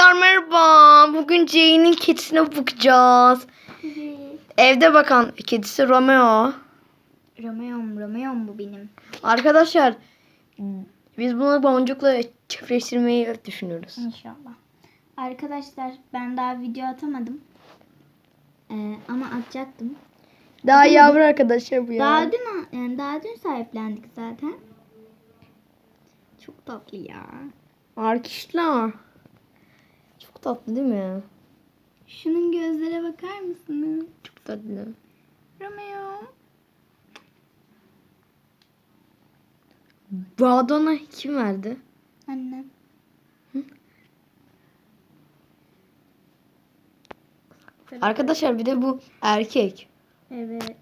Arkadaşlar merhaba. Bugün Jane'in kedisine bakacağız. Evde bakan kedisi Romeo. Romeo'm Romeo'm bu benim. Arkadaşlar biz bunu boncukla çiftleştirmeyi düşünüyoruz. İnşallah. Arkadaşlar ben daha video atamadım. Ee, ama atacaktım. Daha yavru arkadaşlar bu ya. Daha dün yani daha dün sahiplendik zaten. Çok tatlı ya. Arkadaşlar. Çok tatlı değil mi? Şunun gözlere bakar mısınız? Çok tatlı. Romeo. Bu adı ona kim verdi? Annem. Arkadaşlar bir de bu erkek. Evet.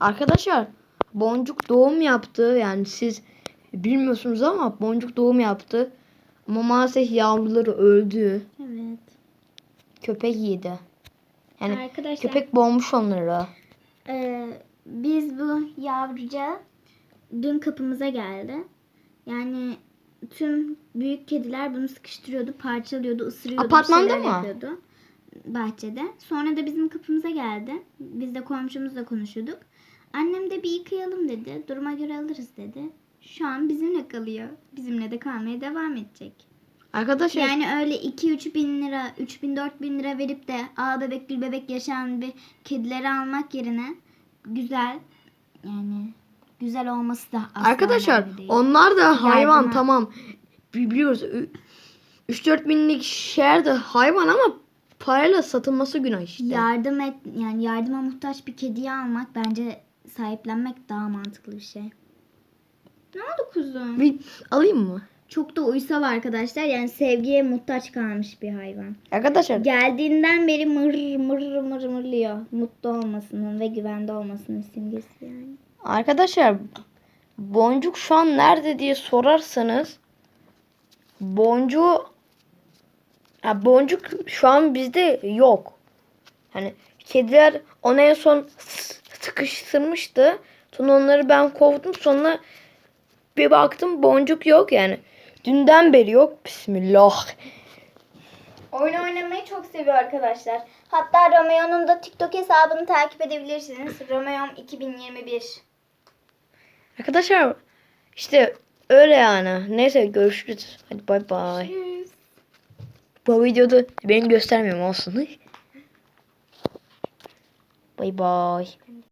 Arkadaşlar boncuk doğum yaptı. Yani siz bilmiyorsunuz ama boncuk doğum yaptı. Ama maalesef yavruları öldü. Evet. Köpek yedi. Yani Arkadaşlar köpek boğmuş onları. Ee, biz bu yavruca dün kapımıza geldi. Yani tüm büyük kediler bunu sıkıştırıyordu, parçalıyordu, ısırıyordu, Apartmanda mı? yapıyordu bahçede. Sonra da bizim kapımıza geldi. Biz de komşumuzla konuşuyorduk. Annem de bir yıkayalım dedi. Duruma göre alırız dedi. Şu an bizimle kalıyor. Bizimle de kalmaya devam edecek. Arkadaşlar Yani öyle 2-3 bin lira, 3 bin 4 bin lira verip de ağ bebek gül bebek yaşayan bir kedileri almak yerine güzel yani güzel olması da asla arkadaşlar onlar da hayvan Yardıma. tamam. Biliyoruz. 3-4 binlik şehir de hayvan ama parayla satılması günah işte. yardım et yani yardıma muhtaç bir kediyi almak bence sahiplenmek daha mantıklı bir şey. Ne oldu kuzum? Bir alayım mı? Çok da uysal arkadaşlar. Yani sevgiye muhtaç kalmış bir hayvan. Arkadaşlar Geldiğinden beri mır mır mır mırlıyor. Mutlu olmasının ve güvende olmasının simgesi yani. Arkadaşlar boncuk şu an nerede diye sorarsanız boncuğu ya boncuk şu an bizde yok. Hani kediler ona en son sıkıştırmıştı. Sonra onları ben kovdum. Sonra bir baktım boncuk yok yani. Dünden beri yok. Bismillah. Oyun oynamayı çok seviyor arkadaşlar. Hatta Romeo'nun da TikTok hesabını takip edebilirsiniz. Romeo'm 2021. Arkadaşlar işte öyle yani. Neyse görüşürüz. Hadi bay bay. Bu videoda beni göstermiyorum olsun. Bay bay.